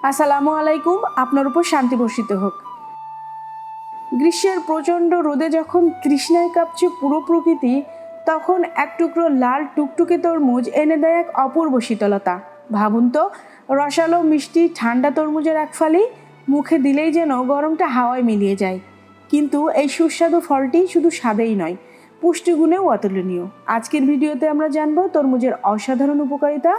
আসসালামু আলাইকুম, আপনার উপর শান্তি বর্ষিত হোক। গ্রীষ্মের প্রচণ্ড রোদে যখন তৃষ্ণায় কাঁপছে পুরো প্রকৃতি, তখন এক টুকরো লাল টুকটুকে তরমুজ এনে দেয় এক অপূর্ব শীতলতা। ভাবুন তো, রসালো মিষ্টি ঠান্ডা তরমুজের এক ফালি মুখে দিলেই যেন গরমটা হাওয়ায় মিলিয়ে যায়। কিন্তু এই সুস্বাদু ফলটি শুধু স্বাদেই নয় পুষ্টিগুণেও অতুলনীয়। আজকের ভিডিওতে আমরা জানব তরমুজের অসাধারণ উপকারিতা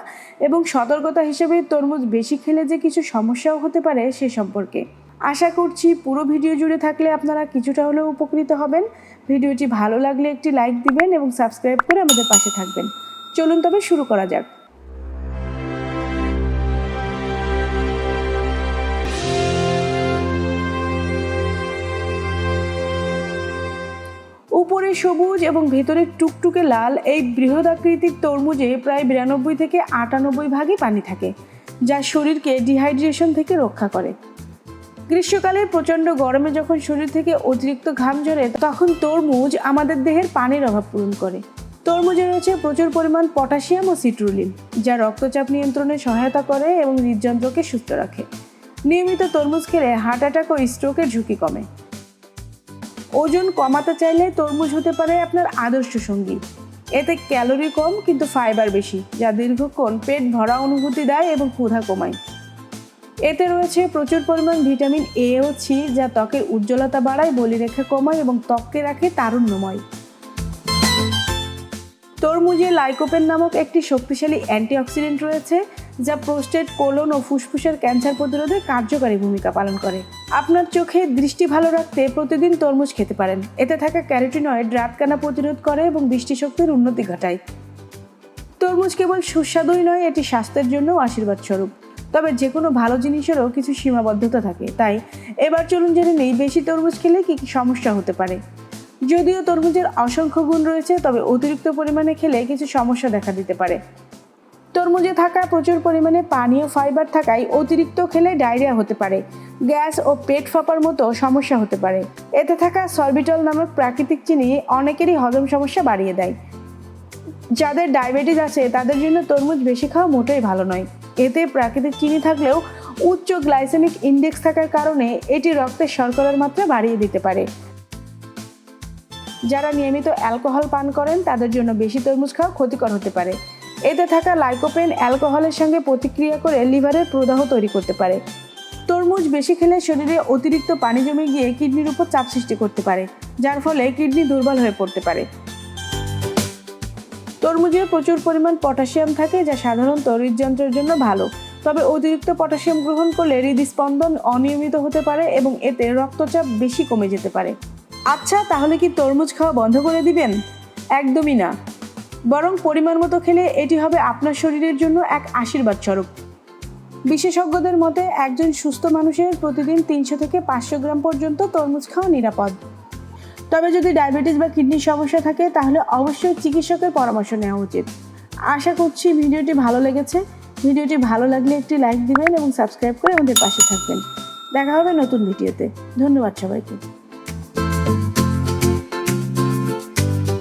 এবং সতর্কতা হিসেবে তরমুজ বেশি খেলে যে কিছু সমস্যাও হতে পারে সে সম্পর্কে। আশা করছি পুরো ভিডিও জুড়ে থাকলে আপনারা কিছুটা হলেও উপকৃত হবেন। ভিডিওটি ভালো লাগলে একটি লাইক দিবেন এবং সাবস্ক্রাইব করে আমাদের পাশে থাকবেন। চলুন তবে শুরু করা যাক। উপরে সবুজ এবং ভেতরে টুকটুকে লাল, এই বৃহদাকৃতির তরমুজে প্রায় বিরানব্বই থেকে আটানব্বই ভাগই পানি থাকে, যা শরীরকে ডিহাইড্রেশন থেকে রক্ষা করে। গ্রীষ্মকালে প্রচণ্ড গরমে যখন শরীর থেকে অতিরিক্ত ঘাম ঝরে, তখন তরমুজ আমাদের দেহের পানির অভাব পূরণ করে। তরমুজে রয়েছে প্রচুর পরিমাণ পটাশিয়াম ও সিট্রুলিন, যা রক্তচাপ নিয়ন্ত্রণে সহায়তা করে এবং হৃদযন্ত্রকে সুস্থ রাখে। নিয়মিত তরমুজ খেলে হার্ট অ্যাটাক ও স্ট্রোকের ঝুঁকি কমে। ওজন কমাতে চাইলে তরমুজ হতে পারে আপনার আদর্শ সঙ্গী। এতে ক্যালোরি কম কিন্তু ফাইবার বেশি, যা দীর্ঘক্ষণ পেট ভরা অনুভূতি দেয় এবং ক্ষুধা কমায়। এতে রয়েছে প্রচুর পরিমাণ ভিটামিন এ ও সি যা ত্বকের উজ্জ্বলতা বাড়ায়, বলিরেখা কমায় এবং ত্বককে রাখে তারুণ্যময়। তরমুজে লাইকোপেন নামক একটি শক্তিশালী অ্যান্টিঅক্সিডেন্ট রয়েছে, যা প্রোস্টেট, কোলন ও ফুসফুসের ক্যান্সার প্রতিরোধে কার্যকারী ভূমিকা পালন করে। আপনার চোখে দৃষ্টি ভালো রাখতে প্রতিদিন তরমুজ খেতে পারেন। এতে থাকা ক্যারোটিনয়েড রাতকানা প্রতিরোধ করে এবং দৃষ্টিশক্তির উন্নতি ঘটায়। তরমুজ কেবল সুস্বাদুই নয়, এটি স্বাস্থ্যের জন্যও আশীর্বাদ স্বরূপ তবে যে কোনো ভালো জিনিসেরও কিছু সীমাবদ্ধতা থাকে। তাই, এবার চলুন জেনে নেই, বেশি তরমুজ খেলে কী কী সমস্যা হতে পারে। যদিও তরমুজের অসংখ্য গুণ রয়েছে, তবে অতিরিক্ত পরিমাণে খেলে কিছু সমস্যা দেখা দিতে পারে। তরমুজে থাকা প্রচুর পরিমাণে পানীয় ফাইবার থাকায় অতিরিক্ত খেলে ডায়রিয়া হতে পারে। গ্যাস ও পেট ফাঁপার মতো সমস্যা হতে পারে। এতে থাকা সরবিটল নামক প্রাকৃতিক চিনি অনেকেরই হজম সমস্যা বাড়িয়ে দেয়। যাদের ডায়াবেটিস আছে, তাদের জন্য তরমুজ বেশি খাওয়া মোটেই ভালো নয়। এতে প্রাকৃতিক চিনি থাকলেও উচ্চ গ্লাইসেমিক ইন্ডেক্স থাকার কারণে এটি রক্তের শর্করার মাত্রা বাড়িয়ে দিতে পারে। যারা নিয়মিত অ্যালকোহল পান করেন, তাদের জন্য বেশি তরমুজ খাওয়া ক্ষতিকর হতে পারে। এতে থাকা লাইকোপেন, অ্যালকোহলের সঙ্গে প্রতিক্রিয়া করে লিভারের প্রদাহ তৈরি করতে পারে। তরমুজ বেশি খেলে শরীরে অতিরিক্ত পানি জমে গিয়ে কিডনির উপর চাপ সৃষ্টি করতে পারে, যার ফলে কিডনি দুর্বল হয়ে পড়তে পারে। তরমুজে প্রচুর পরিমাণ পটাশিয়াম থাকে, যা সাধারণত হৃদযন্ত্রের জন্য ভালো। তবে অতিরিক্ত পটাশিয়াম গ্রহণ করলে হৃদস্পন্দন অনিয়মিত হতে পারে এবং এতে রক্তচাপ বেশি কমে যেতে পারে। আচ্ছা তাহলে কি তরমুজ খাওয়া বন্ধ করে দিবেন? একদমই না। বরং পরিমাণ মতো খেলে এটি হবে আপনার শরীরের জন্য এক আশীর্বাদ স্বরূপ। বিশেষজ্ঞদের মতে, একজন সুস্থ মানুষের প্রতিদিন তিনশো থেকে পাঁচশো গ্রাম পর্যন্ত তরমুজ খাওয়া নিরাপদ। তবে যদি ডায়াবেটিস বা কিডনির সমস্যা থাকে, তাহলে অবশ্যই চিকিৎসকের পরামর্শ নেওয়া উচিত। আশা করছি ভিডিওটি ভালো লেগেছে। ভিডিওটি ভালো লাগলে একটি লাইক দিবেন এবং সাবস্ক্রাইব করে আমাদের পাশে থাকবেন। দেখা হবে নতুন ভিডিওতে। ধন্যবাদ সবাইকে।